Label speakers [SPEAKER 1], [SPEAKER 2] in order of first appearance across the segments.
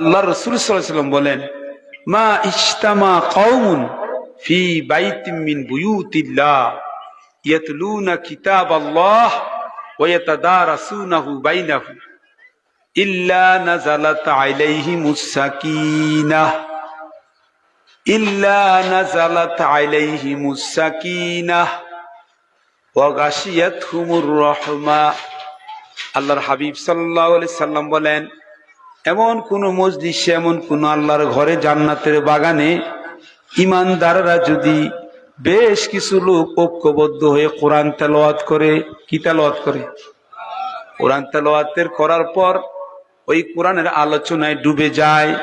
[SPEAKER 1] আল্লাহ রসুল সাল্লাম বলেন, মা ইস্তামা কওমুন ফি বাইতিম মিন বুয়ুতিল্লাহ, ইয়াতলুনা কিতাব আল্লাহ ওয়া ইয়াতাদারাসুনাহু বাইনাহুম ইল্লা নাযালাত আলাইহিমুস সাকিনাহ ইল্লা নাযালাত আলাইহিমুস সাকিনাহ ওয়া গাশিয়াতহুমুর রাহমা। আল্লাহর হাবিব সাল্লাল্লাহু আলাইহি সাল্লাম বলেন এমন কোন মসজিদে এমন কোন আল্লাহর ঘরে, জান্নাতের বাগানে ইমানদাররা যদি বেশ কিছু লোক ঐক্যবদ্ধ হয়ে কোরআন তেলাওয়াত করে, কি তেলাওয়াত করে? কোরআন তেলাওয়াতের করার পর ওই কোরআনের আলোচনায় ডুবে যায়,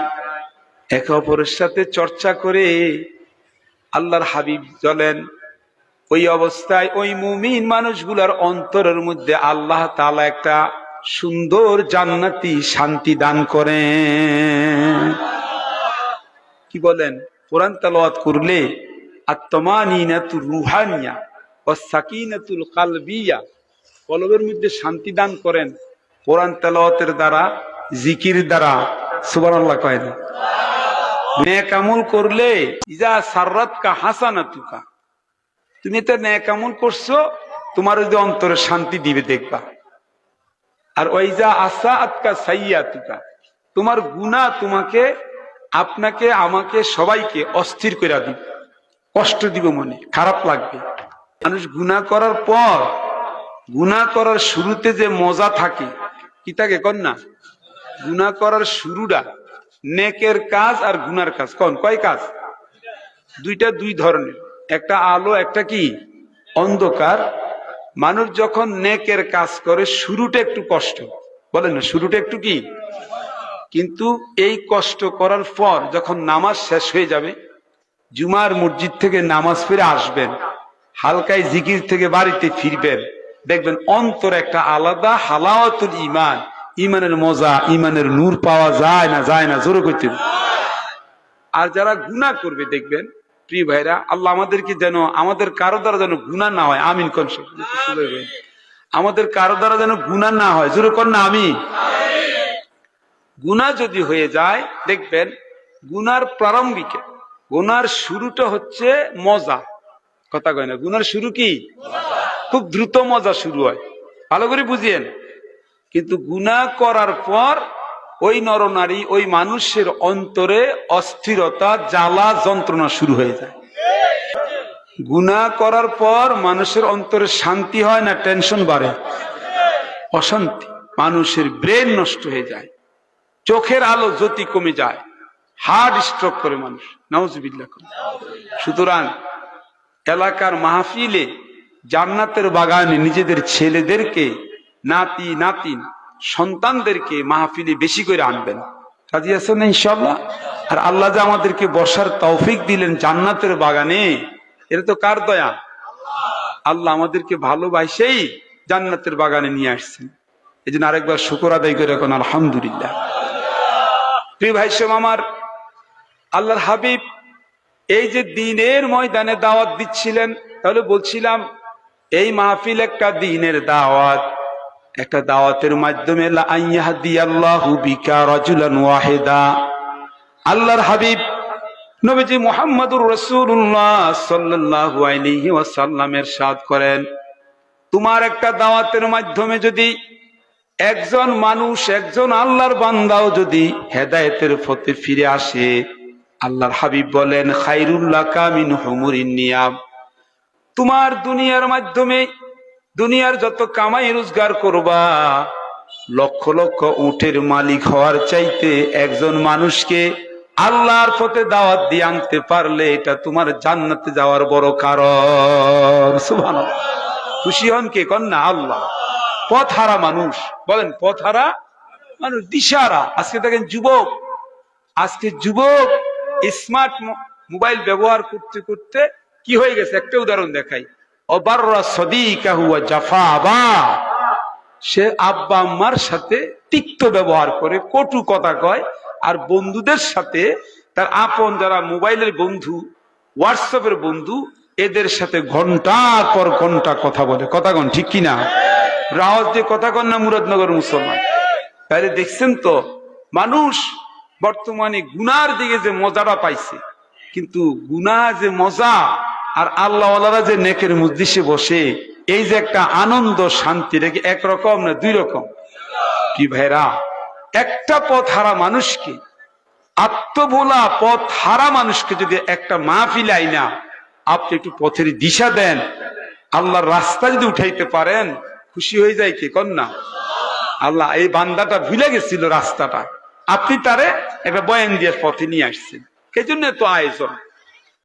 [SPEAKER 1] একে অপরের সাথে চর্চা করে আল্লাহর হাবিব বলেন, ওই অবস্থায় ওই মুমিন মানুষগুলার অন্তরের মধ্যে আল্লাহ তালা একটা সুন্দর জান্নাতি শান্তি দান করেন। কি বলেন? কোরআন তালাওয়াত করলে আত্মানিনাতুর রুহানিয়া ও সাকিনাতুল কালবিয়া, কলবের মধ্যে শান্তি দান করেন। কোরআন তেলাওয়াতের দ্বারা, জিকির দ্বারা, সুবহানাল্লাহ কয় না? আমল করলে, ইজা সাররাত কা হাসানাতুকা। তুমি তো নেক আমল করছ, তোমার যদি অন্তরে শান্তি দিবে, দেখবা। আর ওই যা আসা আতকা সাইয়া তুকা তোমার গুণা তোমাকে, আপনাকে, আমাকে, সবাইকে অস্থির করে দিব। কষ্ট দিব মনে, খারাপ লাগবে। মানুষ গুণা করার পর গুণা করার শুরুতে যে মজা থাকে, কি থাকে কন না? গুণা করার শুরুটা নেকের কাজ আর গুনার কাজ। কন, কয় কাজ? দুইটা দুই ধরনের। একটা আলো, একটা কি? অন্ধকার মানুষ যখন নেকের কাজ করে, শুরুটা একটু কষ্ট। বলেন না, শুরুটা একটু কি? কিন্তু এই কষ্ট করার পর যখন নামাজ শেষ হয়ে যাবে, জুমার মসজিদ থেকে নামাজ ফিরে আসবেন, হালকায় জিকির থেকে বাড়িতে ফিরবেন, দেখবেন অন্তর একটা আলাদা হালাওয়াতুল ইমান ইমানের মজা ইমানের নূর পাওয়া যায় না যায় না, জোরে করতে আর যারা গুনাহ করবে, দেখবেন প্রিয় ভাইরা আল্লাহ আমাদেরকে যেন আমাদের কারও দ্বারা যেন গুনাহ না হয় আমিন কোন আমাদের কারও দ্বারা যেন গুনাহ না হয় জোরে কর না আমি গুনাহ যদি হয়ে যায় দেখবেন গুনার প্রারম্ভিকে গুনার শুরুটা হচ্ছে মজা। কথা কয় না গুনার শুরু কি? খুব দ্রুত মজা শুরু হয়। ভালো করে বুঝিয়েন। কিন্তু গুনাহ করার পর ওই নরনারী ওই মানুষের অন্তরে অস্থিরতা, জ্বালা, যন্ত্রণা শুরু হয়ে যায়। গুনাহ করার পর মানুষের অন্তরে শান্তি হয় না, টেনশন বাড়ে। অশান্তি, মানুষের ব্রেন নষ্ট হয়ে যায়। চোখের আলো, জ্যোতি কমে যায়। হার্ট স্ট্রোক করে মানুষ। করে। সুতরাং এলাকার মাহফিলে জান্নাতের বাগানে নিজেদের ছেলেদেরকে নাতি, নাতিন সন্তানদেরকে মাহফিলে বেশি করে আনবেন। রাজি আছেন ইনশাল্লাহ আর আল্লাহ যে আমাদেরকে বসার তৌফিক দিলেন জান্নাতের বাগানে এটা তো কার দয়া? আল্লাহ আমাদেরকে ভালোবাসেই জান্নাতের বাগানে নিয়ে আসছেন। এই জন্য আরেকবার শুকর আদায় করে এখন আলহামদুলিল্লাহ। প্রিয় ভাই আমার, আল্লাহর হাবিব এই যে দিনের ময়দানে দাওয়াত দিচ্ছিলেন, তাহলে বলছিলাম, এই মাহফিল একটা দিনের দাওয়াত। একটা দাওয়াতের মাধ্যমে আল্লাহর হাবিব নবীজি মুহাম্মদুর রাসূলুল্লাহ সাল্লাল্লাহু আলাইহি ওয়াসাল্লামের সাদ করেন, তোমার একটা দাওয়াতের মাধ্যমে যদি একজন মানুষ, একজন আল্লাহর বান্দাও যদি হেদায়েতের পথে ফিরে আসে, আল্লাহর হাবিব বলেন খাইরুল্লাহ কামিন হুমুরিন নিয়াম। তোমার দুনিয়ার মাধ্যমে দুনিয়ার যত কামাই রোজগার করবা, লক্ষ লক্ষ উঠের মালিক হওয়ার চাইতে একজন মানুষকে আল্লাহর পথে দাওয়াত দিয়ে আনতে পারলে এটা তোমার জান্নাতে যাওয়ার বড় কারণ। সুভান খুশি হন কে? কন্যা আল্লাহ। পথ হারা মানুষ। বলেন পথ হারা মানুষ। দিশারা। আজকে দেখেন যুবক। আজকে যুবক স্মার্ট মোবাইল ব্যবহার করতে করতে কি হয়ে গেছে? একটা উদাহরণ দেখাই। সে আব্বা আম্মার সাথে তিক্ত ব্যবহার করে, কটু কথা কয়, আর বন্ধুদের সাথে তার আপন যারা মোবাইলের বন্ধু, হোয়াটসঅ্যাপের বন্ধু, এদের সাথে ঘণ্টার পর ঘণ্টা কথা বলে। কথা কন, ঠিক কিনা? রাওয়াত যে কথা কন না মুরাদনগর মুসলমান? তাহলে দেখছেন তো, মানুষ বর্তমানে গুনার দিকে যে মজাটা পাইছে, কিন্তু গুনা যে মজা আর আল্লাহওয়ালারা যে নেকের মধ্যে বসে, এই যে একটা আনন্দ, শান্তি রেখে একরকম না দুই রকম? কি ভাইরা? একটা পথ হারা মানুষকে আত্মভোলা পথ হারা মানুষকে যদি একটা মাহফিল আইনা, আপনি একটু পথের দিশা দেন, আল্লাহর রাস্তা যদি উঠাইতে পারেন, খুশি হয়ে যায় কি কন না আল্লাহ, এই বান্দাটা ভুলে গেছিল রাস্তাটা। আপনি তারে একটা বয়ান দিয়ে পথে নিয়ে আসছেন। সেই জন্য তো আয়োজন।